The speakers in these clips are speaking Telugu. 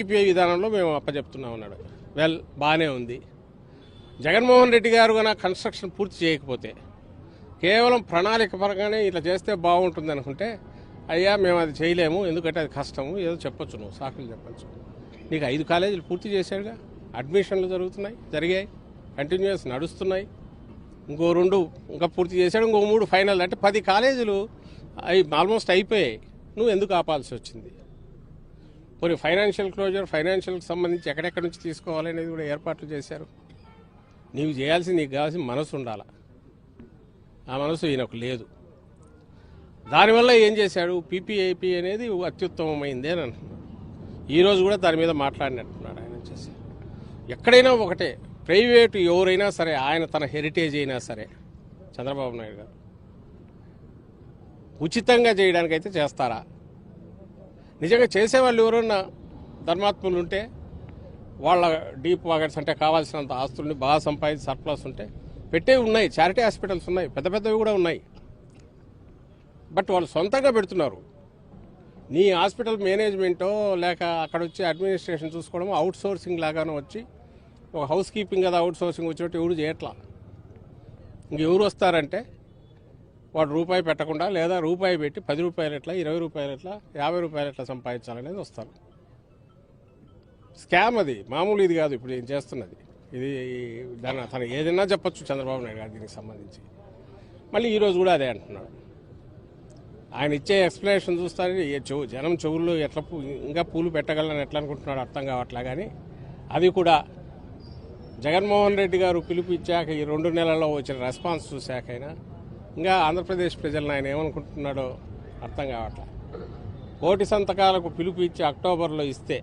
సిపిఐ విధానంలో మేము అప్పచెప్తున్నాం అన్నాడు వెల్ బాగానే ఉంది. జగన్మోహన్ రెడ్డి గారు కనుక కన్స్ట్రక్షన్ పూర్తి చేయకపోతే కేవలం ప్రణాళిక పరంగానే ఇట్లా చేస్తే బాగుంటుంది అనుకుంటే అయ్యా మేము అది చేయలేము ఎందుకంటే అది కష్టము ఏదో చెప్పొచ్చు నువ్వు సాకులు చెప్పచ్చు. నీకు ఐదు కాలేజీలు పూర్తి చేశాడుగా అడ్మిషన్లు జరుగుతున్నాయి జరిగాయి కంటిన్యూస్ నడుస్తున్నాయి. ఇంకో రెండు ఇంకా పూర్తి చేశాడు ఇంకో మూడు ఫైనల్ అంటే పది కాలేజీలు అవి ఆల్మోస్ట్ అయిపోయాయి. నువ్వు ఎందుకు ఆపాల్సి వచ్చింది? కొన్ని ఫైనాన్షియల్ క్లోజర్ ఫైనాన్షియల్కి సంబంధించి ఎక్కడెక్కడి నుంచి తీసుకోవాలనేది కూడా ఏర్పాట్లు చేశారు. నీవు చేయాల్సి నీకు కావాల్సిన మనసు ఉండాల. ఆ మనసు ఈయనకు లేదు. దానివల్ల ఏం చేశాడు? పీపీఐపీ అనేది అత్యుత్తమమైంది అని అంటున్నాడు. ఈరోజు కూడా దాని మీద మాట్లాడినట్టున్నాడు ఆయన వచ్చేసి. ఎక్కడైనా ఒకటే ప్రైవేటు ఎవరైనా సరే ఆయన తన హెరిటేజ్ అయినా సరే చంద్రబాబు నాయుడు గారు ఉచితంగా చేయడానికైతే చేస్తారా? నిజంగా చేసేవాళ్ళు ఎవరన్నా ధర్మాత్ములు ఉంటే వాళ్ళ డీప్ వాగట్స్ అంటే కావాల్సినంత ఆస్తుల్ని బాగా సంపాదించి సర్ప్లస్ ఉంటే పెట్టేవి ఉన్నాయి. చారిటీ హాస్పిటల్స్ ఉన్నాయి. పెద్ద పెద్దవి కూడా ఉన్నాయి. బట్ వాళ్ళు సొంతంగా పెడుతున్నారు. నీ హాస్పిటల్ మేనేజ్మెంటో లేక అక్కడ వచ్చి అడ్మినిస్ట్రేషన్ చూసుకోవడమో అవుట్ సోర్సింగ్ లాగానో వచ్చి ఒక హౌస్ కీపింగ్ కదా అవుట్ సోర్సింగ్ వచ్చేటట్టు ఎవరు చేయట్లా? ఇంకెవరు వస్తారంటే వాడు రూపాయి పెట్టకుండా లేదా రూపాయి పెట్టి పది రూపాయలు ఎట్లా ఇరవై రూపాయలు ఎట్లా యాభై రూపాయలు ఎట్లా సంపాదించాలనేది వస్తారు స్కామ్ అది. మామూలు ఇది కాదు ఇప్పుడు ఏం చేస్తున్నది. ఇది దాని తను ఏదైనా చెప్పొచ్చు చంద్రబాబు నాయుడు గారు దీనికి సంబంధించి. మళ్ళీ ఈరోజు కూడా అదే అంటున్నాడు. ఆయన ఇచ్చే ఎక్స్ప్లెనేషన్ చూస్తారని చెవు జనం చెవుల్లో ఎట్లా పూ- ఇంకా పూలు పెట్టగలని ఎట్లా అనుకుంటున్నాడు అర్థం కావట్లా కానీ అది కూడా జగన్మోహన్ రెడ్డి గారు పిలుపు ఇచ్చాక ఈ రెండు నెలల్లో వచ్చిన రెస్పాన్స్ చూశాకైనా ఇంకా ఆంధ్రప్రదేశ్ ప్రజలను ఆయన ఏమనుకుంటున్నాడో అర్థం కావట్లే. కోటి సంతకాలకు పిలుపు ఇచ్చి అక్టోబర్లో ఇస్తే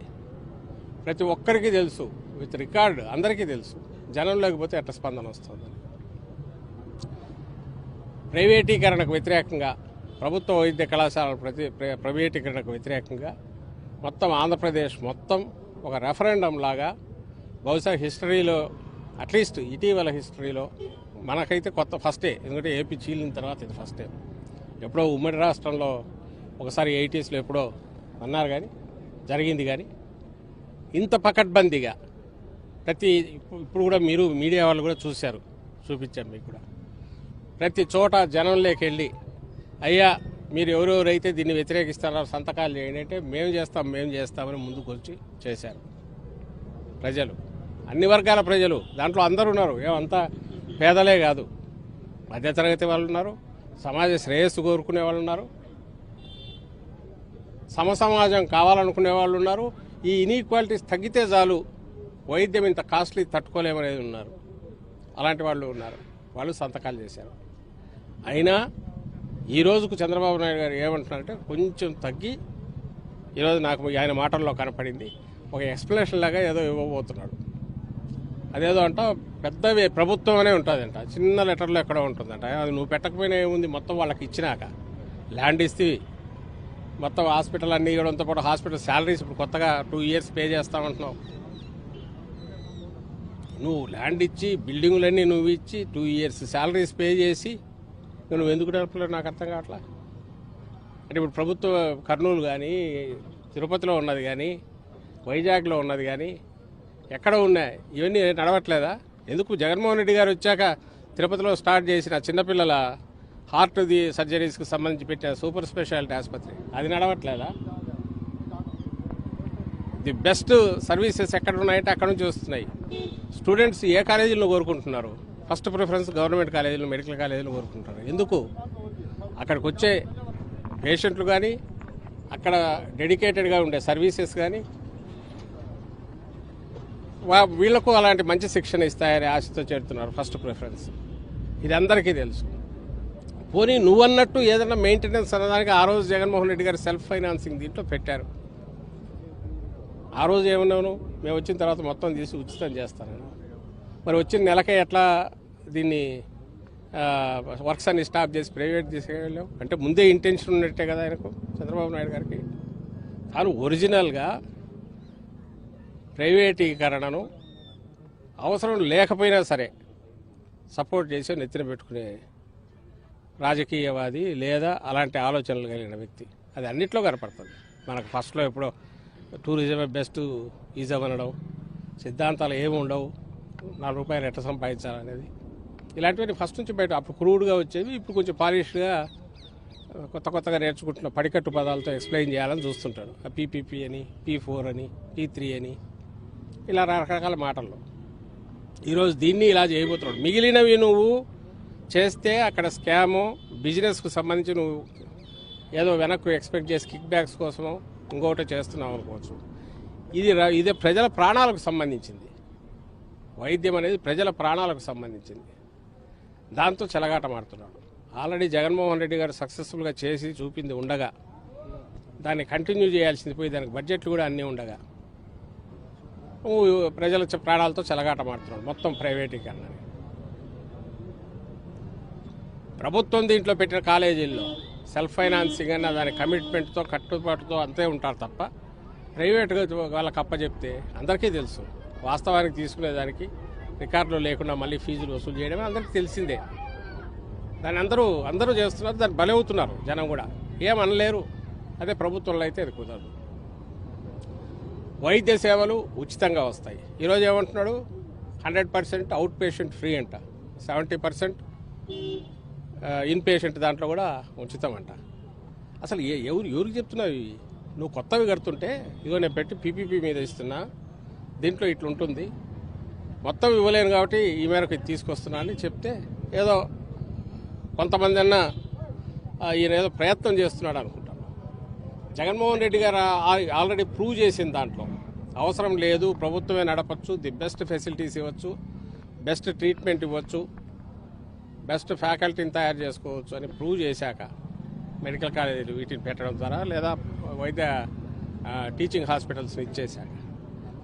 ప్రతి ఒక్కరికి తెలుసు విత్ రికార్డ్ అందరికీ తెలుసు జనం లేకపోతే ఎట్ట స్పందన వస్తుంది ప్రైవేటీకరణకు వ్యతిరేకంగా ప్రభుత్వ వైద్య కళాశాలల ప్రతి ప్రైవేటీకరణకు వ్యతిరేకంగా మొత్తం ఆంధ్రప్రదేశ్ మొత్తం ఒక రెఫరెండం లాగా బహుశా హిస్టరీలో అట్లీస్ట్ ఇటీవల హిస్టరీలో మనకైతే కొత్త ఫస్టే ఎందుకంటే ఏపీ చీలిన తర్వాత ఇది ఫస్టే ఎప్పుడో ఉమ్మడి రాష్ట్రంలో ఒకసారి ఎయిటీస్లో ఎప్పుడో అన్నారు కానీ జరిగింది కానీ ఇంత పకడ్బందీగా ప్రతి ఇప్పుడు ఇప్పుడు కూడా మీరు మీడియా వాళ్ళు కూడా చూశారు చూపించాం మీకు కూడా. ప్రతి చోట జనంలోకి వెళ్ళి అయ్యా మీరు ఎవరెవరైతే దీన్ని వ్యతిరేకిస్తారో సంతకాలు చేయండి అంటే మేము చేస్తాం మేము చేస్తామని ముందుకు వచ్చి చేశారు. ప్రజలు అన్ని వర్గాల ప్రజలు దాంట్లో అందరూ ఉన్నారు. ఏమంతా పేదలే కాదు. మధ్యతరగతి వాళ్ళు ఉన్నారు సమాజ శ్రేయస్సు కోరుకునే వాళ్ళు ఉన్నారు సమసమాజం కావాలనుకునే వాళ్ళు ఉన్నారు ఈ ఇన్ఈక్వాలిటీస్ తగ్గితే చాలు వైద్యం ఇంత కాస్ట్లీ తట్టుకోలేమనేది ఉన్నారు. అలాంటి వాళ్ళు ఉన్నారు. వాళ్ళు సంతకాలు చేశారు. అయినా ఈ రోజుకు చంద్రబాబు నాయుడు గారు ఏమంటున్నారంటే కొంచెం తగ్గి ఈరోజు నాకు ఆయన మాటల్లో కనపడింది. ఒక ఎక్స్ప్లెనేషన్ లాగా ఏదో ఇవ్వబోతున్నాడు. అదేదో అంట పెద్దవి ప్రభుత్వం అనే ఉంటుందంట. చిన్న లెటర్లో ఎక్కడో ఉంటుందంట. అది నువ్వు పెట్టకపోయినా ఏముంది? మొత్తం వాళ్ళకి ఇచ్చినాక. ల్యాండ్ ఇస్తే మొత్తం హాస్పిటల్ అన్నీ ఇవ్వడంతో పాటు హాస్పిటల్ శాలరీస్ ఇప్పుడు కొత్తగా టూ ఇయర్స్ పే చేస్తామంటున్నావు. నువ్వు ల్యాండ్ ఇచ్చి బిల్డింగులన్నీ నువ్వు ఇచ్చి టూ ఇయర్స్ శాలరీస్ పే చేసి నువ్వు ఎందుకు నడపలేవు నాకు అర్థం కావట్లా? అంటే ఇప్పుడు ప్రభుత్వ కర్నూలు కానీ తిరుపతిలో ఉన్నది కానీ వైజాగ్లో ఉన్నది కానీ ఎక్కడ ఉన్నాయి. ఇవన్నీ నడవట్లేదా? ఎందుకు జగన్మోహన్ రెడ్డి గారు వచ్చాక తిరుపతిలో స్టార్ట్ చేసిన చిన్నపిల్లల హార్ట్ ది సర్జరీస్కి సంబంధించి పెట్టిన సూపర్ స్పెషాలిటీ ఆసుపత్రి? అది నడవట్లేదా? ది బెస్ట్ సర్వీసెస్ ఎక్కడ ఉన్నాయంటే అక్కడ నుంచి వస్తున్నాయి. స్టూడెంట్స్ ఏ కాలేజీలో కోరుకుంటున్నారు? ఫస్ట్ ప్రిఫరెన్స్ గవర్నమెంట్ కాలేజీలు మెడికల్ కాలేజీలు కోరుకుంటున్నారు. ఎందుకు? అక్కడికి వచ్చే పేషెంట్లు కానీ అక్కడ డెడికేటెడ్గా ఉండే సర్వీసెస్ కానీ వీళ్ళకు అలాంటి మంచి శిక్షణ ఇస్తాయని ఆశతో చేరుతున్నారు ఫస్ట్ ప్రిఫరెన్స్ ఇది అందరికీ తెలుసు. పోనీ నువ్వన్నట్టు ఏదైనా మెయింటెనెన్స్ అనేదానికి ఆ రోజు జగన్మోహన్ రెడ్డి గారు సెల్ఫ్ ఫైనాన్సింగ్ దీంట్లో పెట్టారు. ఆ రోజు ఏమన్నాను మేము వచ్చిన తర్వాత మొత్తం తీసి ఉచితం చేస్తానని మరి వచ్చిన నెలకే ఎట్లా దీన్ని వర్క్స్ అన్ని స్టాప్ చేసి ప్రైవేట్ తీసుకెళ్ళాం అంటే ముందే ఇంటెన్షన్ ఉన్నట్టే కదా ఆయనకు చంద్రబాబు నాయుడు గారికి. తాను ఒరిజినల్గా ప్రైవేటీకరణను అవసరం లేకపోయినా సరే సపోర్ట్ చేసి నెత్తిన పెట్టుకునే రాజకీయవాది లేదా అలాంటి ఆలోచనలు కలిగిన వ్యక్తి. అది అన్నిట్లో కనపడుతుంది. మనకు ఫస్ట్లో ఎప్పుడో టూరిజమే బెస్ట్ ఈజం అనడం సిద్ధాంతాలు ఏమి ఉండవు నాలుగు రూపాయలు ఎట్ట సంపాదించాలనేది. ఇలాంటివన్నీ ఫస్ట్ నుంచి బయట అప్పుడు క్రూడ్గా వచ్చేవి ఇప్పుడు కొంచెం పాలిష్గా కొత్త కొత్తగా నేర్చుకుంటున్న పడికట్టు పదాలతో ఎక్స్ప్లెయిన్ చేయాలని చూస్తుంటాడు. ఆ పీపీపీ అని పీ ఫోర్ అని పీ త్రీ అని ఇలా రకరకాల మాటల్లో ఈరోజు దీన్ని ఇలా చేయబోతున్నాడు. మిగిలినవి నువ్వు చేస్తే అక్కడ స్కాము బిజినెస్కు సంబంధించి నువ్వు ఏదో వెనక్కు ఎక్స్పెక్ట్ చేసి కిక్ బ్యాక్స్ కోసమో ఇంకొకటి చేస్తున్నావు అనుకోవచ్చు. ఇది ఇదే ప్రజల ప్రాణాలకు సంబంధించింది. వైద్యం అనేది ప్రజల ప్రాణాలకు సంబంధించింది. దాంతో చెలగాటమాడుతున్నాడు ఆల్రెడీ జగన్మోహన్ రెడ్డి గారు సక్సెస్ఫుల్గా చేసి చూపింది ఉండగా దాన్ని కంటిన్యూ చేయాల్సింది పోయి దానికి బడ్జెట్లు కూడా అన్నీ ఉండగా ప్రజల ప్రాణాలతో చెలగాట చెలగాటమాడుతున్నాడు మొత్తం ప్రైవేటీకరణ ప్రభుత్వం దీంట్లో పెట్టిన కాలేజీల్లో సెల్ఫ్ ఫైనాన్సింగ్ అన్న దాని కమిట్మెంట్తో కట్టుబాటుతో అంతే ఉంటారు తప్ప ప్రైవేట్గా వాళ్ళకి అప్పచెప్తే అందరికీ తెలుసు. వాస్తవానికి తీసుకునేదానికి రికార్డులు లేకుండా మళ్ళీ ఫీజులు వసూలు చేయడమే అందరికీ తెలిసిందే. దాన్ని అందరూ అందరూ చేస్తున్నారు దాన్ని బలవుతున్నారు జనం కూడా. ఏమనలేరు అదే ప్రభుత్వంలో అయితే అది కుదరదు. వైద్య సేవలు ఉచితంగా వస్తాయి. ఈరోజు ఏమంటున్నాడు? Hundred percent out patient free అంట. సెవెంటీ పర్సెంట్ ఇన్ పేషెంట్ దాంట్లో కూడా ఉచితం అంట అసలు ఏ ఎవరు ఎవరికి చెప్తున్నావు ఇవి? నువ్వు కొత్తవి కడుతుంటే ఇదిగో నేను పెట్టి పీపీపీ మీద ఇస్తున్నా దీంట్లో ఇట్లుంటుంది మొత్తం ఇవ్వలేను కాబట్టి ఈ మేరకు ఇది తీసుకొస్తున్నా అని చెప్తే ఏదో కొంతమంది అన్నా ఈయన ఏదో ప్రయత్నం చేస్తున్నాడు అనుకుంటాను జగన్మోహన్ రెడ్డి గారు ఆల్రెడీ ప్రూవ్ చేసిన దాంట్లో. అవసరం లేదు ప్రభుత్వమే నడపచ్చు ది బెస్ట్ ఫెసిలిటీస్ ఇవ్వచ్చు బెస్ట్ ట్రీట్మెంట్ ఇవ్వచ్చు బెస్ట్ ఫ్యాకల్టీని తయారు చేసుకోవచ్చు అని ప్రూవ్ చేశాక మెడికల్ కాలేజీలు వీటిని పెట్టడం ద్వారా లేదా వైద్య టీచింగ్ హాస్పిటల్స్ని ఇచ్చేశాక.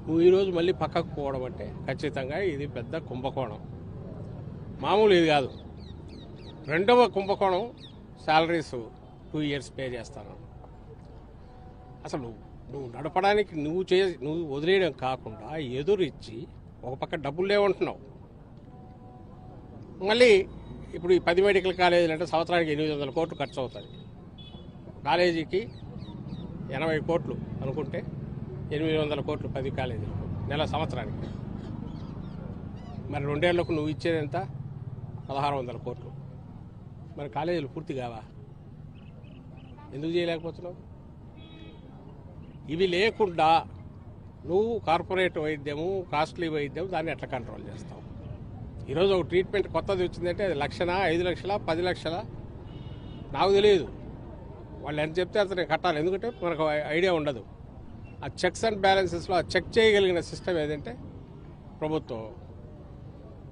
నువ్వు ఈరోజు మళ్ళీ పక్కకు పోవడం అంటే ఖచ్చితంగా ఇది పెద్ద కుంభకోణం. మామూలు ఇది కాదు. రెండవ కుంభకోణం శాలరీస్ టూ ఇయర్స్ పే చేస్తాను. అసలు నువ్వు నడపడానికి నువ్వు చే నువ్వు వదిలేయడం కాకుండా ఎదురు ఇచ్చి ఒక పక్క డబ్బులు లేవంటున్నావు మళ్ళీ ఇప్పుడు ఈ పది మెడికల్ కాలేజీలు అంటే సంవత్సరానికి ఎనిమిది వందల కోట్లు ఖర్చు అవుతుంది కాలేజీకి ఎనభై కోట్లు అనుకుంటే ఎనిమిది వందల కోట్లు పది కాలేజీలు నెల సంవత్సరానికి. మరి రెండేళ్ళకు నువ్వు ఇచ్చేది ఎంత? పదహారు వందల కోట్లు. మరి కాలేజీలు పూర్తి కావా? ఎందుకు చేయలేకపోతున్నావు? ఇవి లేకుండా నువ్వు కార్పొరేట్ వైద్యము కాస్ట్లీ వైద్యం దాన్ని ఎట్లా కంట్రోల్ చేస్తావు? ఈరోజు ఒక ట్రీట్మెంట్ కొత్తది వచ్చిందంటే అది లక్షనా ఐదు లక్షల పది లక్షల? నాకు తెలియదు. వాళ్ళు ఎంత చెప్తే అంత నేను కట్టాలి. ఎందుకంటే మనకు ఐడియా ఉండదు. ఆ చెక్స్ అండ్ బ్యాలెన్సెస్లో ఆ చెక్ చేయగలిగిన సిస్టమ్ ఏదంటే ప్రభుత్వం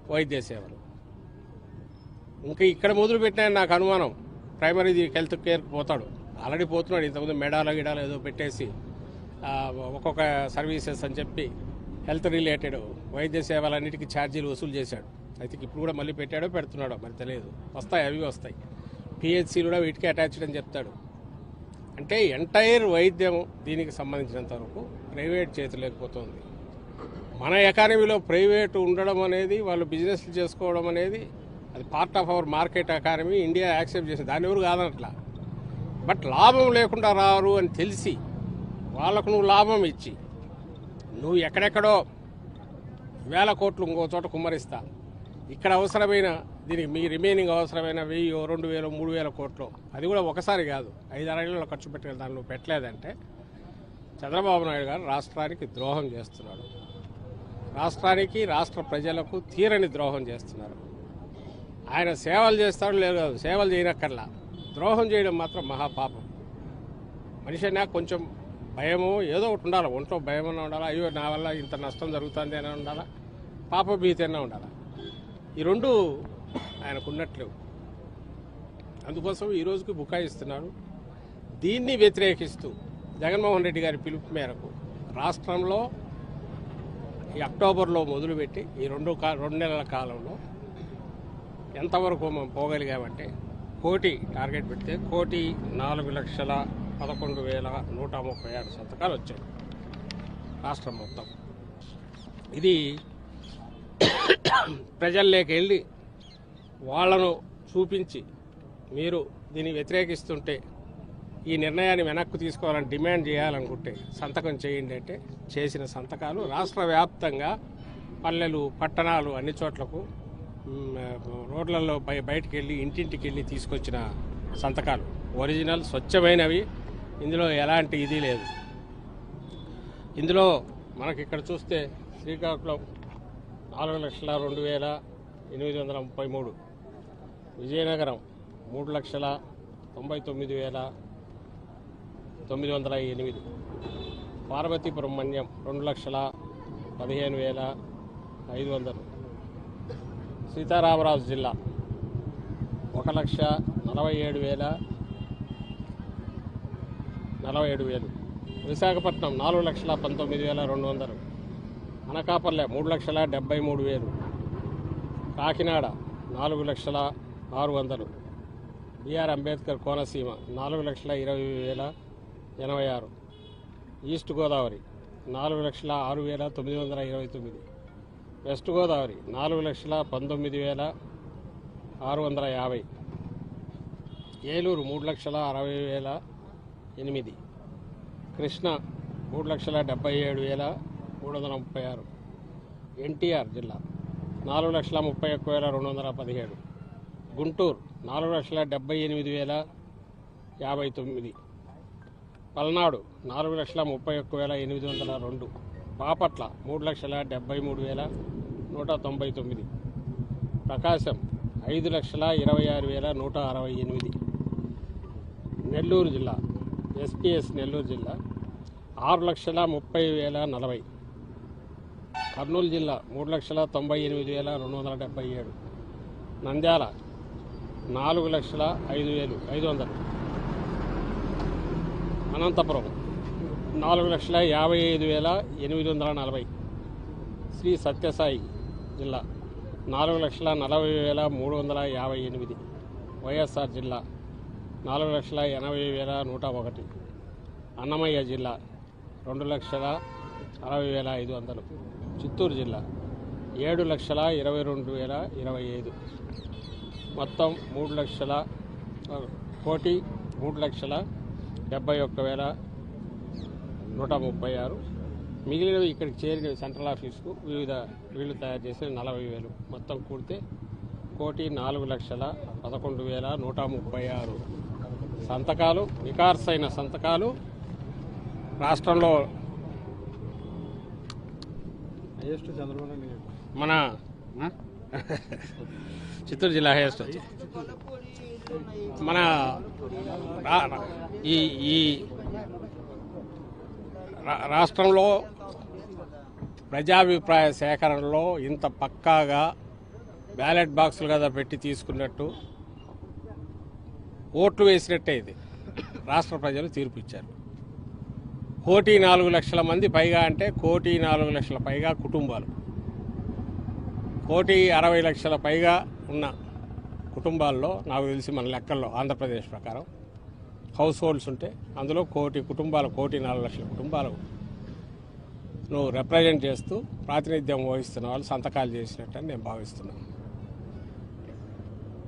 వైద్య సేవలు. ఇంకా ఇక్కడ మొదలు పెట్టిన నాకు అనుమానం. ప్రైమరీ హెల్త్ కేర్కి పోతాడు. ఆల్రెడీ పోతున్నాడు. ఇంతకుముందు మెడాలో గిడాలో ఏదో పెట్టేసి ఒక్కొక్క సర్వీసెస్ అని చెప్పి హెల్త్ రిలేటెడ్ వైద్య సేవలన్నిటికీ ఛార్జీలు వసూలు చేశాడు. అయితే ఇప్పుడు కూడా మళ్ళీ పెట్టాడో పెడుతున్నాడో మరి తెలియదు. వస్తాయి అవి వస్తాయి. పిహెచ్సి కూడా వీటికి అటాచ్డ్ అని చెప్తాడు. అంటే ఎంటైర్ వైద్యం దీనికి సంబంధించినంత వరకు ప్రైవేట్ చేతులేకపోతుంది మన ఎకానమీలో ప్రైవేట్ ఉండడం అనేది వాళ్ళు బిజినెస్లు చేసుకోవడం అనేది అది part of our market economy India accept చేసింది. దాని ఎవరు కాదనట్లా? బట్ లాభం లేకుండా రారు అని తెలిసి వాళ్ళకు నువ్వు లాభం ఇచ్చి నువ్వు ఎక్కడెక్కడో వేల కోట్లు ఇంకో చోట కుమ్మరిస్తా. ఇక్కడ అవసరమైన దీనికి మీ రిమైనింగ్ అవసరమైన వెయ్యి రెండు వేలు మూడు వేల కోట్లు. అది కూడా ఒకసారి కాదు. ఐదారేళ్ళలో ఖర్చు పెట్టిన దాన్ని పెట్టలేదంటే చంద్రబాబు నాయుడు గారు రాష్ట్రానికి ద్రోహం చేస్తున్నాడు. రాష్ట్రానికి రాష్ట్ర ప్రజలకు తీరని ద్రోహం చేస్తున్నారు. ఆయన సేవలు చేస్తాడు లేదు సేవలు చేయనక్కర్లా. ద్రోహం చేయడం మాత్రం మహాపాపం. మనిషి అయినా కొంచెం భయము ఏదో ఒకటి ఉండాలి. ఒంట్లో భయం అన్న ఉండాలా? అయ్యో నా వల్ల ఇంత నష్టం జరుగుతుంది అని ఉండాలా? పాప భీతి అన్నా ఉండాలా? ఈ రెండు ఆయనకు ఉన్నట్లేవు అందుకోసం ఈ రోజుకి బుకాయిస్తున్నారు దీన్ని వ్యతిరేకిస్తూ జగన్మోహన్ రెడ్డి గారి పిలుపు మేరకు రాష్ట్రంలో ఈ అక్టోబర్లో మొదలుపెట్టి ఈ రెండు కా రెండు నెలల కాలంలో ఎంతవరకు మనం పోగలిగామంటే కోటి టార్గెట్ పెడితే కోటి నాలుగు లక్షల పదకొండు వేల నూట ముప్పై ఆరు సంతకాలు వచ్చాయి. రాష్ట్రం మొత్తం. ఇది ప్రజల్లోకి వెళ్ళి వాళ్ళను చూపించి మీరు దీన్ని వ్యతిరేకిస్తుంటే ఈ నిర్ణయాన్ని వెనక్కు తీసుకోవాలని డిమాండ్ చేయాలనుకుంటే సంతకం చేయండి అంటే చేసిన సంతకాలు రాష్ట్ర వ్యాప్తంగా పల్లెలు పట్టణాలు అన్ని చోట్లకు రోడ్లలో బయటికి వెళ్ళి ఇంటింటికి వెళ్ళి తీసుకొచ్చిన సంతకాలు. ఒరిజినల్ స్వచ్ఛమైనవి. ఇందులో ఎలాంటి ఇది లేదు. ఇందులో మనకి ఇక్కడ చూస్తే శ్రీకాకుళం నాలుగు లక్షల రెండు వేల ఎనిమిది వందల ముప్పై మూడు. విజయనగరం మూడు లక్షల తొంభై తొమ్మిది వేల తొమ్మిది వందల ఎనిమిది. పార్వతీపురం మన్యం రెండు లక్షల పదిహేను వేల ఐదు వందలు. సీతారామరాజు జిల్లా ఒక లక్ష నలభై ఏడు వేల నలభై ఏడు వేలు. విశాఖపట్నం నాలుగు లక్షల పంతొమ్మిది వేల రెండు వందలు. అనకాపల్లె మూడు లక్షల డెబ్బై మూడు వేలు. కాకినాడ నాలుగు లక్షల ఆరు వందలు. బిఆర్ అంబేద్కర్ కోనసీమ నాలుగు లక్షల ఇరవై వేల ఎనభై ఆరు. ఈస్ట్ గోదావరి నాలుగు లక్షల ఆరు వేల తొమ్మిది వందల ఇరవై తొమ్మిది. వెస్ట్ గోదావరి నాలుగు లక్షల పంతొమ్మిది వేల ఆరు వందల యాభై. ఏలూరు మూడు లక్షల అరవై వేల ఎనిమిది. కృష్ణ మూడు లక్షల డెబ్బై ఏడు వేల మూడు వందల ముప్పై ఆరు. ఎన్టీఆర్ జిల్లా నాలుగు లక్షల ముప్పై ఒక్క వేల రెండు వందల పదిహేడు. గుంటూరు నాలుగు లక్షల డెబ్బై ఎనిమిది వేల యాభై తొమ్మిది. పల్నాడు నాలుగు లక్షల ముప్పై ఒక్క వేల ఎనిమిది వందల రెండు. బాపట్ల మూడు లక్షల డెబ్బై మూడు వేల నూట తొంభై తొమ్మిది. ప్రకాశం ఐదు లక్షల ఇరవై ఆరు వేల నూట అరవై ఎనిమిది. నెల్లూరు జిల్లా ఎస్పీఎస్ నెల్లూరు జిల్లా ఆరు లక్షల ముప్పై వేల నలభై. కర్నూలు జిల్లా మూడు లక్షల తొంభై ఎనిమిది వేల రెండు వందల డెబ్బై ఏడు. నంద్యాల నాలుగు లక్షల ఐదు వేలు ఐదు వందలు. అనంతపురం నాలుగు లక్షల యాభై ఐదు వేల ఎనిమిది వందల నలభై. శ్రీ సత్యసాయి జిల్లా నాలుగు లక్షల నలభై వేల మూడు వందల యాభై ఎనిమిది. వైఎస్ఆర్ జిల్లా నాలుగు లక్షల ఎనభై వేల నూట ఒకటి. అన్నమయ్య జిల్లా రెండు లక్షల అరవై వేల ఐదు వందలు. చిత్తూరు జిల్లా ఏడు లక్షల ఇరవై రెండు వేల ఇరవై ఐదు. మొత్తం మూడు లక్షల కోటి మూడు లక్షల డెబ్బై ఒక్క వేల నూట ముప్పై ఆరు. మిగిలినవి ఇక్కడికి చేరిన సెంట్రల్ ఆఫీస్కు వివిధ వీళ్ళు తయారు చేసిన నలభై వేలు. మొత్తం కూడితే కోటి నాలుగు లక్షల పదకొండు వేల నూట ముప్పై ఆరు. సంతకాలు నికార్సైన సంతకాలు రాష్ట్రంలో మన చిత్తూరు జిల్లా హైయెస్ట్. మన ఈ ఈ రా- రాష్ట్రంలో ప్రజాభిప్రాయ సేకరణలో ఇంత పక్కాగా బ్యాలెట్ బాక్సులు కదా పెట్టి తీసుకున్నట్టు ఓట్లు వేసినట్టే ఇది. రాష్ట్ర ప్రజలు తీర్పు ఇచ్చారు. కోటి నాలుగు లక్షల మంది పైగా అంటే కోటి నాలుగు లక్షల పైగా కుటుంబాలు. కోటి అరవై లక్షల పైగా ఉన్న కుటుంబాల్లో నాకు తెలిసి మన లెక్కల్లో ఆంధ్రప్రదేశ్ ప్రకారం హౌస్ హోల్డ్స్ ఉంటే అందులో కోటి కుటుంబాలు కోటి నాలుగు లక్షల కుటుంబాలు నువ్వు రిప్రజెంట్ చేస్తూ ప్రాతినిధ్యం వహిస్తున్న వాళ్ళు సంతకాలు చేసినట్టు అని నేను భావిస్తున్నాను.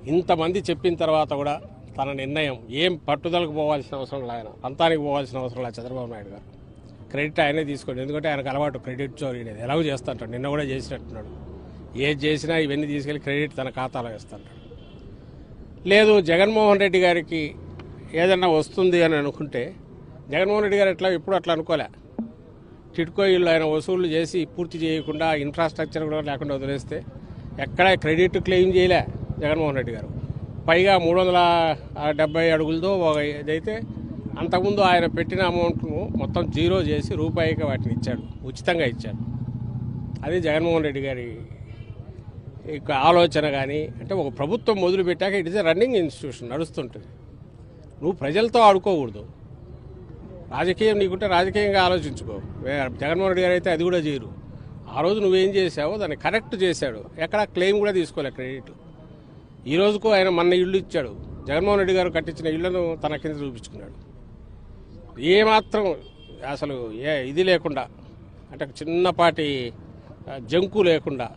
ఇంతమంది చెప్పిన తర్వాత కూడా తన నిర్ణయం ఏం పట్టుదలకు పోవాల్సిన అవసరం లేదు ఆయన. పంతానికి పోవాల్సిన అవసరం లేదు చంద్రబాబు నాయుడు గారు. క్రెడిట్ ఆయనే తీసుకోండి. ఎందుకంటే ఆయనకు అలవాటు క్రెడిట్ చోరీ అనేది. ఎలాగో చేస్తాంటాడు. నిన్న కూడా చేసినట్టున్నాడు. ఏది చేసినా ఇవన్నీ తీసుకెళ్ళి క్రెడిట్ తన ఖాతాలో వేస్తాంటాడు. లేదు జగన్మోహన్ రెడ్డి గారికి ఏదన్నా వస్తుంది అని అనుకుంటే జగన్మోహన్ రెడ్డి గారు ఎట్లా ఎప్పుడు అట్లా అనుకోలే. టిట్కో ఇల్లు ఆయన వసూళ్ళు చేసి పూర్తి చేయకుండా ఇన్ఫ్రాస్ట్రక్చర్ కూడా లేకుండా వదిలేస్తే ఎక్కడ క్రెడిట్ క్లెయిమ్ చేయలే జగన్మోహన్ రెడ్డి గారు. పైగా మూడు వందల డెబ్బై అడుగులతో ఒక ఇదైతే అంతకుముందు ఆయన పెట్టిన అమౌంట్ను మొత్తం జీరో చేసి రూపాయికి వాటిని ఇచ్చాడు ఉచితంగా ఇచ్చాడు. అది జగన్మోహన్ రెడ్డి గారి యొక్క ఆలోచన కానీ అంటే ఒక ప్రభుత్వం మొదలు పెట్టాక it is a running institution నడుస్తుంటుంది. నువ్వు ప్రజలతో ఆడుకోకూడదు. రాజకీయం నీకుంటే రాజకీయంగా ఆలోచించుకో. జగన్మోహన్ రెడ్డి గారు అయితే అది కూడా చేయరు. ఆ రోజు నువ్వేం చేసావో దాన్ని కరెక్ట్ చేశాడు. ఎక్కడ క్లెయిమ్ కూడా తీసుకోలే క్రెడిట్. ఈ రోజుకు ఆయన మన ఇల్లు ఇచ్చాడు. జగన్మోహన్ రెడ్డి గారు కట్టించిన ఇళ్ళను తన కింద చూపించుకున్నాడు. ఏమాత్రం అసలు ఏ ఇది లేకుండా అంటే ఒక చిన్నపాటి జంకు లేకుండా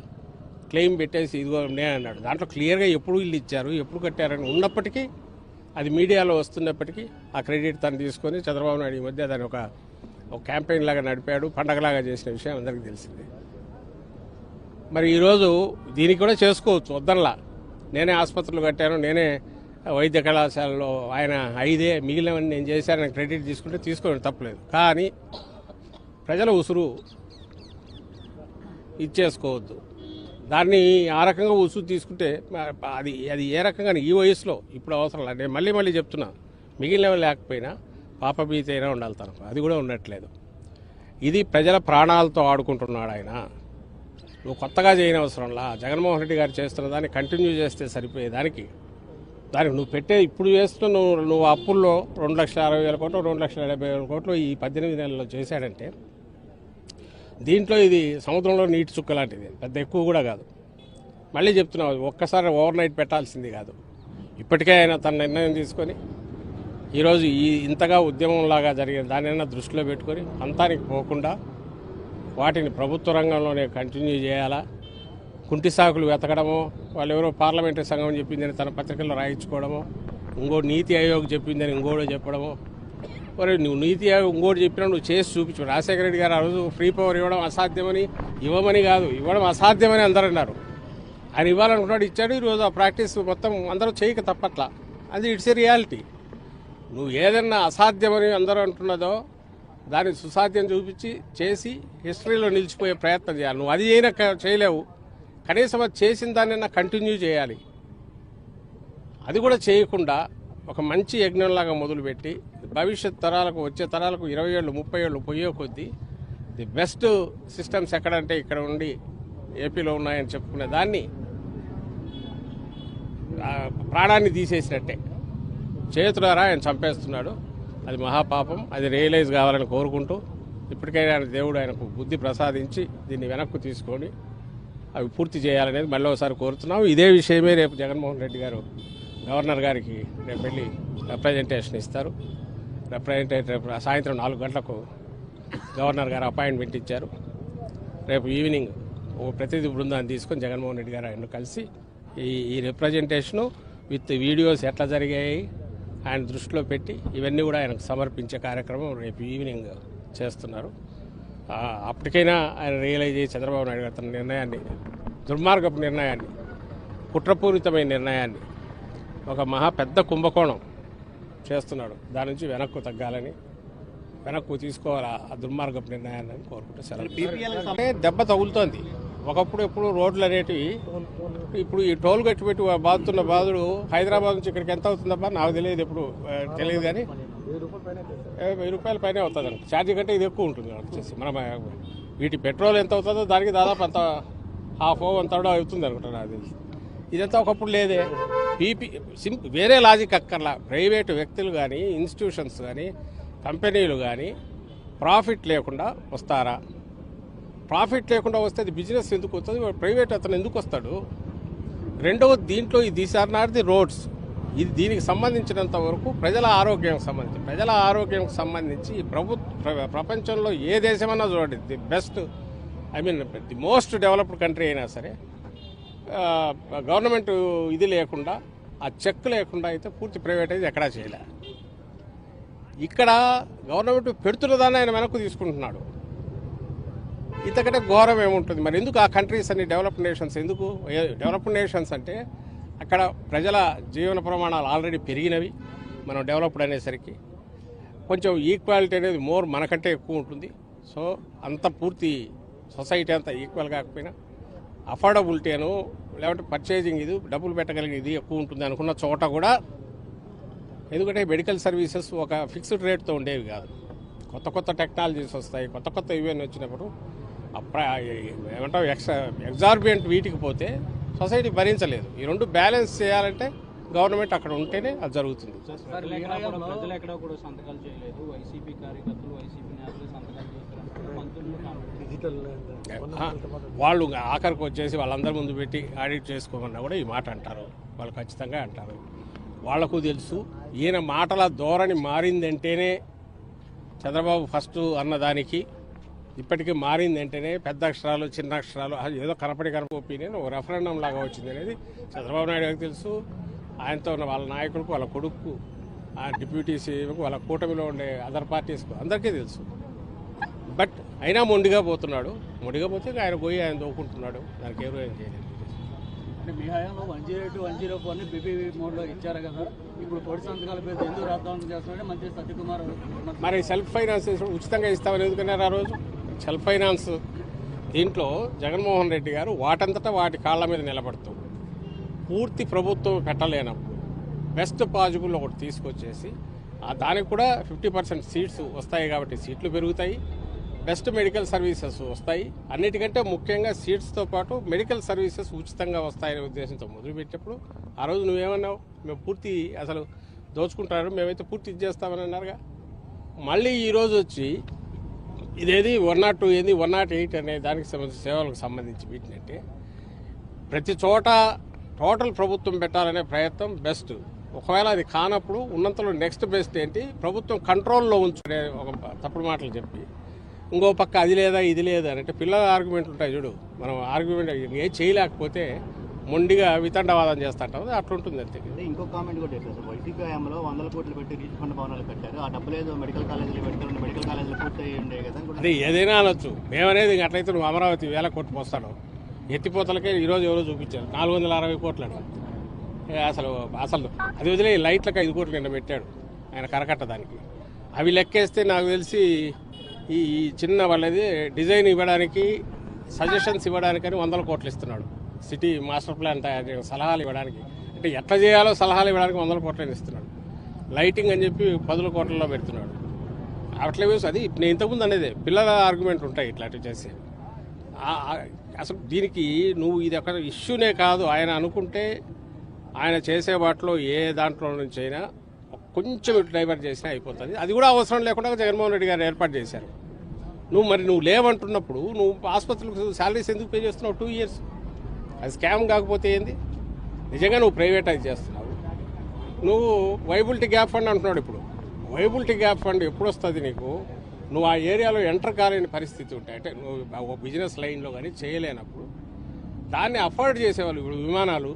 క్లెయిమ్ పెట్టేసి ఇదిగో నేను అన్నాడు. దాంట్లో క్లియర్గా ఎప్పుడు ఇల్లు ఇచ్చారు ఎప్పుడు కట్టారని ఉన్నప్పటికీ అది మీడియాలో వస్తున్నప్పటికీ ఆ క్రెడిట్ తను తీసుకొని చంద్రబాబు నాయుడు ఈ మధ్య దాని ఒక ఒక క్యాంపెయిన్ లాగా నడిపాడు పండగలాగా చేసిన విషయం అందరికీ తెలిసిందే. మరి ఈరోజు దీనికి కూడా చేసుకోవచ్చు వద్దనలా. నేనే ఆసుపత్రులు కట్టాను నేనే వైద్య కళాశాలలో ఆయన ఐదే మిగిలినవన్నీ నేను చేశానని క్రెడిట్ తీసుకుంటే తీసుకోవడం తప్పలేదు. కానీ ప్రజల ఉసురు ఇచ్చేసుకోవద్దు. దాన్ని ఆ రకంగా ఉసురు తీసుకుంటే అది అది ఏ రకంగా ఈ వయసులో ఇప్పుడు అవసరం లేదు నేను మళ్ళీ మళ్ళీ చెప్తున్నా మిగిలినవి లేకపోయినా పాప బీతైనా ఉండాలి తనకు. అది కూడా ఉండట్లేదు. ఇది ప్రజల ప్రాణాలతో ఆడుకుంటున్నాడు ఆయన. నువ్వు కొత్తగా చేయని అవసరంలా? జగన్మోహన్ రెడ్డి గారు చేస్తున్న దాన్ని కంటిన్యూ చేస్తే సరిపోయే దానికి. దానికి నువ్వు పెట్టే ఇప్పుడు చేస్తున్న నువ్వు నువ్వు అప్పుల్లో రెండు లక్షల అరవై వేల కోట్లు రెండు లక్షల డెబ్బై వేల కోట్లు ఈ పద్దెనిమిది నెలల్లో చేశాడంటే దీంట్లో ఇది సముద్రంలో నీటి చుక్క లాంటిది. పెద్ద ఎక్కువ కూడా కాదు. మళ్ళీ చెప్తున్నావు ఒక్కసారి ఓవర్ నైట్ పెట్టాల్సింది కాదు. ఇప్పటికే ఆయన తన నిర్ణయం తీసుకొని ఈరోజు ఈ ఇంతగా ఉద్యమంలాగా జరిగిన దానైనా దృష్టిలో పెట్టుకొని అంతానికి పోకుండా వాటిని ప్రభుత్వ రంగంలోనే కంటిన్యూ చేయాలా? కుంటి సాకులు వెతకడము వాళ్ళు ఎవరో పార్లమెంటరీ సంఘం చెప్పిందని తన పత్రికల్లో రాయించుకోవడము ఇంకో నీతి ఆయోగ్ చెప్పిందని ఇంకోటో చెప్పడము. మరి నువ్వు నీతి ఆయోగ్ ఇంకోటి చెప్పినా నువ్వు చేసి చూపించు. రాజశేఖర రెడ్డి గారు ఆ రోజు ఫ్రీ పవర్ ఇవ్వడం అసాధ్యమని ఇవ్వమని కాదు ఇవ్వడం అసాధ్యమని అందరూ అన్నారు. ఆయన ఇవ్వాలనుకున్నాడు ఇచ్చాడు. ఈరోజు ఆ ప్రాక్టీస్ మొత్తం అందరూ చేయక తప్పట్లా. అది ఇట్స్ ఏ రియాలిటీ నువ్వు ఏదన్నా అసాధ్యమని అందరూ అంటున్నదో దాన్ని సుసాధ్యం చూపించి చేసి హిస్టరీలో నిలిచిపోయే ప్రయత్నం చేయాలి. నువ్వు అది అయినా చేయలేవు. కనీసం అది చేసిన దాన్నైనా కంటిన్యూ చేయాలి. అది కూడా చేయకుండా ఒక మంచి యజ్ఞంలాగా మొదలుపెట్టి భవిష్యత్ తరాలకు వచ్చే తరాలకు ఇరవై ఏళ్ళు ముప్పై ఏళ్ళు పోయే కొద్దీ ది బెస్ట్ సిస్టమ్స్ ఎక్కడంటే ఇక్కడ ఉండి ఏపీలో ఉన్నాయని చెప్పుకునే దాన్ని ప్రాణాన్ని తీసేసినట్టే. చేతులారా ఆయన చంపేస్తున్నాడు. అది మహాపాపం. అది రియలైజ్ కావాలని కోరుకుంటూ ఇప్పటికైనా ఆయన దేవుడు ఆయనకు బుద్ధి ప్రసాదించి దీన్ని వెనక్కు తీసుకొని అవి పూర్తి చేయాలనేది మళ్ళీ ఒకసారి కోరుతున్నాం. ఇదే విషయమే రేపు జగన్మోహన్ రెడ్డి గారు గవర్నర్ గారికి రేపు వెళ్ళి రిప్రజెంటేషన్ ఇస్తారు. రిప్రజెంటేషన్ రేపు సాయంత్రం నాలుగు గంటలకు గవర్నర్ గారు అపాయింట్మెంట్ ఇచ్చారు. రేపు ఈవినింగ్ ఓ ప్రతినిధి బృందాన్ని తీసుకొని జగన్మోహన్ రెడ్డి గారు ఆయన కలిసి ఈ ఈ రిప్రజెంటేషను విత్ వీడియోస్ ఎట్లా జరిగాయి ఆయన దృష్టిలో పెట్టి ఇవన్నీ కూడా ఆయనకు సమర్పించే కార్యక్రమం రేపు ఈవినింగ్ చేస్తున్నారు. అప్పటికైనా ఆయన రియలైజ్ అయ్యి చంద్రబాబు నాయుడు గారు తన నిర్ణయాన్ని దుర్మార్గపు నిర్ణయాన్ని కుట్రపూరితమైన నిర్ణయాన్ని ఒక మహా పెద్ద కుంభకోణం చేస్తున్నాడు. దాని నుంచి వెనక్కు తగ్గాలని వెనక్కు తీసుకోవాలి? ఆ దుర్మార్గపు నిర్ణయాన్ని కోరుకుంటూ. సెలవు. దెబ్బ తగులుతోంది. ఒకప్పుడు ఎప్పుడు రోడ్లు అనేటివి ఇప్పుడు ఈ టోల్ గట్టి పెట్టి బాదుతున్న బాధుడు హైదరాబాద్ నుంచి ఇక్కడికి ఎంత అవుతుందబ్బా? నాకు తెలియదు ఎప్పుడు తెలియదు కానీ వెయ్యి రూపాయల పైన అవుతుంది అనుకో. ఛార్జీ కంటే ఇది ఎక్కువ ఉంటుంది వచ్చేసి మనం వీటి పెట్రోల్ ఎంత అవుతుందో దానికి దాదాపు అంత హాఫ్ ఓ అంత కూడా అవుతుంది అనుకుంటాను నాకు తెలిసి. ఇదంతా ఒకప్పుడు లేదే. పీపీ సింప్ వేరే లాజిక్ అక్కర్లా. ప్రైవేటు వ్యక్తులు కానీ ఇన్స్టిట్యూషన్స్ కానీ కంపెనీలు కానీ ప్రాఫిట్ లేకుండా వస్తారా? ప్రాఫిట్ లేకుండా వస్తే అది బిజినెస్ ఎందుకు వస్తుంది? ప్రైవేట్ అతను ఎందుకు వస్తాడు? రెండవ దీంట్లో ఈ these are not the roads. ఇది దీనికి సంబంధించినంత వరకు ప్రజల ఆరోగ్యం సంబంధించి ప్రజల ఆరోగ్యం సంబంధించి ఈ ప్రభుత్వ ప్రపంచంలో ఏ దేశమైనా చూడండి the best I mean the most developed country అయినా సరే గవర్నమెంట్ ఇది లేకుండా ఆ చెక్ లేకుండా అయితే పూర్తి ప్రైవేట్ అయితే ఎక్కడా చేయలే. ఇక్కడ గవర్నమెంట్ పెడుతున్నదాన్ని ఆయన వెనక్కు తీసుకుంటున్నాడు. ఇంతకంటే ఘోరం ఏముంటుంది? మరి ఎందుకు ఆ కంట్రీస్ అన్ని డెవలప్డ్ నేషన్స్ ఎందుకు? డెవలప్డ్ నేషన్స్ అంటే అక్కడ ప్రజల జీవన ప్రమాణాలు ఆల్రెడీ పెరిగినవి మనం డెవలప్డ్ అనేసరికి. కొంచెం ఈక్వాలిటీ అనేది మోర్ మనకంటే ఎక్కువ ఉంటుంది. సో అంత పూర్తి సొసైటీ అంతా ఈక్వల్ కాకపోయినా అఫోర్డబిలిటీ అను లేకపోతే పర్చేజింగ్ ఇది డబ్బులు పెట్టగలిగిన ఇది ఎక్కువ ఉంటుంది అనుకున్న చోట కూడా ఎందుకంటే మెడికల్ సర్వీసెస్ ఒక ఫిక్స్డ్ రేట్తో ఉండేవి కాదు. కొత్త కొత్త టెక్నాలజీస్ వస్తాయి కొత్త కొత్త ఈవెంట్ వచ్చినప్పుడు ఏమంటావు ఎక్స్ ఎగ్జార్బియంట్ వీటికి పోతే సొసైటీ భరించలేదు. ఈ రెండు బ్యాలెన్స్ చేయాలంటే గవర్నమెంట్ అక్కడ ఉంటేనే అది జరుగుతుంది. వాళ్ళు ఆఖరికి వచ్చేసి వాళ్ళందరి ముందు పెట్టి ఆడిట్ చేసుకోమన్నా కూడా ఈ మాట అంటారు. వాళ్ళు ఖచ్చితంగా అంటారు. వాళ్ళకు తెలుసు. ఈయన మాటల ధోరణి మారిందంటేనే చంద్రబాబు ఫస్ట్ అన్నదానికి ఇప్పటికీ మారిందంటేనే పెద్ద అక్షరాలు చిన్న అక్షరాలు ఏదో కనపడి కనపడి ఒపీనియన్ ఒక రెఫరెండం లాగా వచ్చింది అనేది చంద్రబాబు నాయుడు గారికి తెలుసు. ఆయనతో ఉన్న వాళ్ళ నాయకులకు వాళ్ళ కొడుకు ఆ డిప్యూటీసీ వాళ్ళ కూటమిలో ఉండే అదర్ పార్టీస్కు అందరికీ తెలుసు. బట్ అయినా మొండిగా పోతున్నాడు. మొండిగా పోతే ఆయన పోయి ఆయన దోకుంటున్నాడు దానికి ఎవరు ఏం చేయలేదు అంటే మీ హయాంలో one zero eight one zero ఫోర్ని BPV మోడ్లో ఇచ్చారు కదా. ఇప్పుడు పొడి సంతకాల పేరు ఎందుకు రాద్దాం చేస్తున్నారంటే మంత్రి సత్యకుమార్ మరి సెల్ఫ్ ఫైనాన్స్ ఉచితంగా ఇస్తామని ఎందుకన్నారు ఆ రోజు? సెల్ఫ్ ఫైనాన్స్ దీంట్లో జగన్మోహన్ రెడ్డి గారు వాటంతటా వాటి కాళ్ళ మీద నిలబడుతూ పూర్తి ప్రభుత్వం పెట్టలేనప్పుడు బెస్ట్ పాజిబుల్ ఒకటి తీసుకొచ్చేసి దానికి కూడా ఫిఫ్టీ పర్సెంట్ సీట్స్ వస్తాయి కాబట్టి సీట్లు పెరుగుతాయి. బెస్ట్ మెడికల్ సర్వీసెస్ వస్తాయి. అన్నిటికంటే ముఖ్యంగా సీట్స్తో పాటు మెడికల్ సర్వీసెస్ ఉచితంగా వస్తాయనే ఉద్దేశంతో మొదలుపెట్టినప్పుడు ఆ రోజు నువ్వేమన్నావు? మేము పూర్తి అసలు దోచుకుంటారు. మేమైతే పూర్తి ఇచ్చేస్తామని అన్నారుగా. మళ్ళీ ఈరోజు వచ్చి ఇదేది వన్ నాట్ టూ ఏది వన్ నాట్ ఎయిట్ అనే దానికి సంబంధించి సేవలకు సంబంధించి వీటినంటే ప్రతి చోట టోటల్ ప్రభుత్వం పెట్టాలనే ప్రయత్నం బెస్ట్. ఒకవేళ అది కానప్పుడు ఉన్నంతలో నెక్స్ట్ బెస్ట్ ఏంటి? ప్రభుత్వం కంట్రోల్లో ఉంచుకునే ఒక తప్పుడు మాటలు చెప్పి ఇంకో పక్క అది లేదా ఇది లేదా అని అంటే పిల్లల ఆర్గ్యుమెంట్లు ఉంటాయి చూడు. మనం ఆర్గ్యుమెంట్ ఏం చేయలేకపోతే మొండిగా వితండవాదం చేస్తుంటాం అట్లుంటుంది అంతే. అంటే ఇంకో కామెంట్ కూడా చెప్పారు. వైసీపీ హయాంలో వందల కోట్లు పెట్టి రీచ్ ఫండ్ భవనాలు కట్టారు. ఆ డబ్బులు ఏదో మెడికల్ కాలేజీలు పెడతారు. మెడికల్ కాలేజీలు పూర్తి అయ్యి ఉండే కదా అదే ఏదైనా అనొచ్చు. మేమనేది అట్లయితే నువ్వు అమరావతి వేల కోట్లు పోస్తాడు ఎత్తిపోతలకే ఈరోజు ఎవరో చూపించారు. నాలుగు వందల అరవై కోట్లు అసలు అసలు అది వదిలే లైట్లకు ఐదు కోట్లు నిన్న పెట్టాడు. ఆయన కరకట్ట దానికి. అవి లెక్కేస్తే నాకు తెలిసి ఈ చిన్న వాళ్ళది డిజైన్ ఇవ్వడానికి సజెషన్స్ ఇవ్వడానికని వందల కోట్లు ఇస్తున్నాడు. సిటీ మాస్టర్ ప్లాన్ తయారు సలహాలు ఇవ్వడానికి. అంటే ఎట్లా చేయాలో సలహాలు ఇవ్వడానికి వందల కోట్లని ఇస్తున్నాడు. లైటింగ్ అని చెప్పి పదుల కోట్లలో పెడుతున్నాడు. అట్లా వేసి అది నేను ఇంతకుముందు అనేది పిల్లల ఆర్గ్యుమెంట్ ఉంటాయి ఇట్లాంటివి చేసి అసలు దీనికి నువ్వు ఇది ఒక ఇష్యూనే కాదు. ఆయన అనుకుంటే ఆయన చేసే వాటిలో ఏ దాంట్లో నుంచి అయినా కొంచెం ఇటు డైవర్ట్ చేసినా అయిపోతుంది. అది కూడా అవసరం లేకుండా జగన్మోహన్ రెడ్డి గారు ఏర్పాటు చేశారు. నువ్వు మరి నువ్వు లేవంటున్నప్పుడు నువ్వు ఆసుపత్రులకు శాలరీస్ ఎందుకు పే చేస్తున్నావు? టూ ఇయర్స్ అది స్కామ్ కాకపోతే ఏంది? నిజంగా నువ్వు ప్రైవేటైజ్ చేస్తున్నావు. నువ్వు వైబులిటీ గ్యాప్ ఫండ్ అంటున్నాడు ఇప్పుడు. వైబులిటీ గ్యాప్ ఫండ్ ఎప్పుడు వస్తుంది నీకు? నువ్వు ఆ ఏరియాలో ఎంటర్ కాలేని పరిస్థితి ఉంటాయి అంటే నువ్వు ఒక బిజినెస్ లైన్లో కానీ చేయలేనప్పుడు దాన్ని అఫోర్డ్ చేసేవాళ్ళు ఇప్పుడు విమానాలు.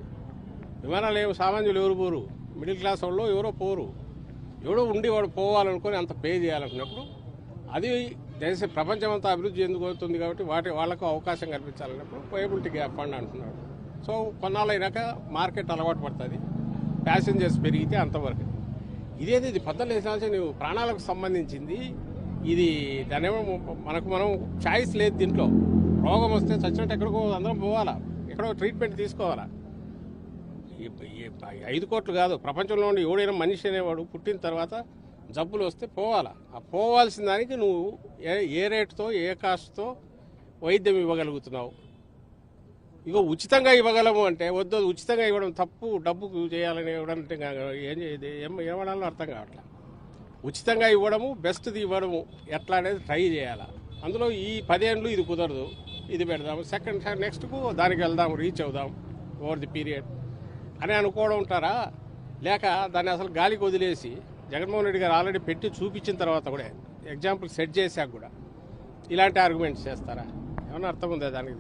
విమానాలు ఏమో సామాన్యులు ఎవరు పోరు? మిడిల్ క్లాస్ వాళ్ళు ఎవరో పోరు. ఎవడో ఉండి వాడు పోవాలనుకొని అంత పే చేయాలనుకున్నప్పుడు అది దేశ ప్రపంచం అంతా అభివృద్ధి ఎందుకు అవుతుంది కాబట్టి వాటి వాళ్ళకు అవకాశం కల్పించాలన్నప్పుడు వైబిలిటీ గ్యాప్ ఫండ్ అంటున్నాడు. సో కొన్నాళ్ళైనాక మార్కెట్ అలవాటు పడుతుంది. ప్యాసింజర్స్ పెరిగితే అంతవరకు. ఇదేది ఇది పద్ధతులు వేసాల్సి నువ్వు ప్రాణాలకు సంబంధించింది. ఇది దానేమో మనకు మనం ఛాయిస్ లేదు దీంట్లో. రోగం వస్తే చచ్చినట్టు ఎక్కడికో అందరం పోవాలా? ఎక్కడో ట్రీట్మెంట్ తీసుకోవాలా? ఐదు కోట్లు కాదు ప్రపంచంలో ఉండి ఎవడైనా మనిషి అనేవాడు పుట్టిన తర్వాత జబ్బులు వస్తే పోవాలా. ఆ పోవాల్సిన దానికి నువ్వు ఏ ఏ రేటుతో ఏ కాస్ట్తో వైద్యం ఇవ్వగలుగుతున్నావు? ఇగో ఉచితంగా ఇవ్వగలము అంటే వద్దు ఉచితంగా ఇవ్వడం తప్పు డబ్బుకు చేయాలని ఇవ్వడం అంటే ఏం చేయ- ఏమడాలో అర్థం కావట్లేదు ఉచితంగా ఇవ్వడము బెస్ట్ది ఇవ్వడము ఎట్లా అనేది ట్రై చేయాలి. అందులో ఈ పదేళ్ళు ఇది కుదరదు ఇది పెడదాము. సెకండ్ నెక్స్ట్కు దానికి వెళ్దాము రీచ్ అవుదాం ఓవర్ ది పీరియడ్. అని అనుకోవడం ఉంటారా? లేక దాన్ని అసలు గాలికి వదిలేసి జగన్మోహన్ రెడ్డి గారు ఆల్రెడీ పెట్టి చూపించిన తర్వాత కూడా ఎగ్జాంపుల్ సెట్ చేశాక కూడా ఇలాంటి ఆర్గ్యుమెంట్స్ చేస్తారా? ఏమన్నా అర్థం ఉందా దానికి